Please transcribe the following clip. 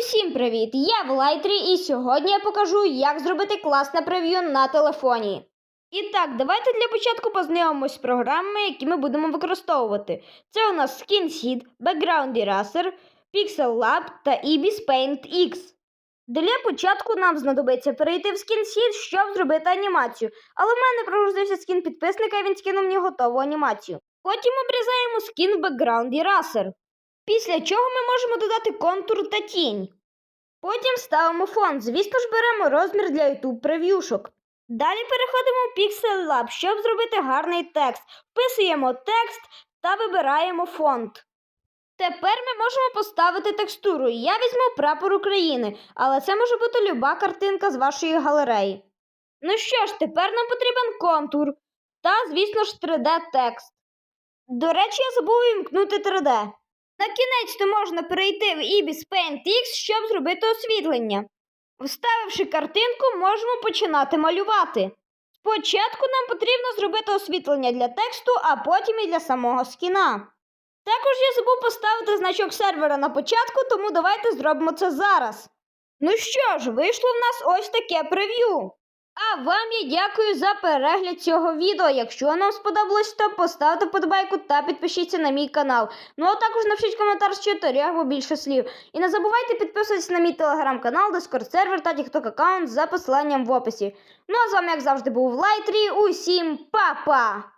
Усім привіт! Я в Лайтрі і сьогодні я покажу, як зробити класне прев'ю на телефоні. І так, давайте для початку познайомимось з програмами, які ми будемо використовувати. Це у нас SkinSeed, Background Eraser, Pixel Lab та Ibis Paint X. Для початку нам знадобиться перейти в SkinSeed, щоб зробити анімацію. Але в мене прогрузився скін підписника, і він скинув мені готову анімацію. Потім обрізаємо скін Background Eraser. Після чого ми можемо додати контур та тінь. Потім ставимо фон. Звісно ж, беремо розмір для YouTube прев'юшок. Далі переходимо в Pixel Lab, щоб зробити гарний текст. Вписуємо текст та вибираємо фонт. Тепер ми можемо поставити текстуру. Я візьму прапор України, але це може бути люба картинка з вашої галереї. Ну що ж, тепер нам потрібен контур та, звісно ж, 3D-текст. До речі, я забув вімкнути 3D. На кінець то можна перейти в Ibis Paint X, щоб зробити освітлення. Вставивши картинку, можемо починати малювати. Спочатку нам потрібно зробити освітлення для тексту, а потім і для самого скіна. Також я забув поставити значок сервера на початку, тому давайте зробимо це зараз. Ну що ж, вийшло в нас ось таке прев'ю. А вам я дякую за перегляд цього відео. Якщо вам сподобалось, то поставте подобайку та підпишіться на мій канал. Ну а також напишіть коментар з чотирьох або більше слів. І не забувайте підписуватися на мій телеграм-канал, дискорд сервер та тікток аккаунт за посиланням в описі. Ну а з вами, як завжди, був Лайтрі. Усім па-па!